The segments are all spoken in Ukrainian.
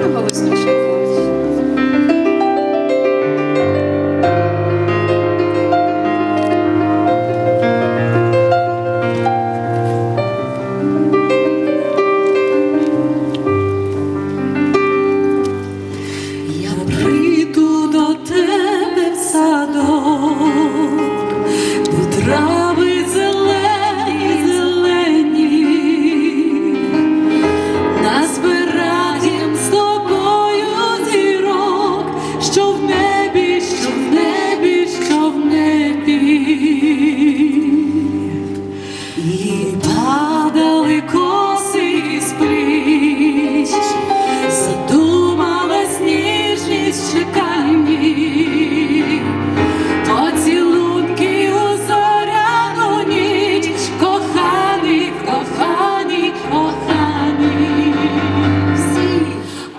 Можна голосніше? Прийду до тебе в садок, де трава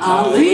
але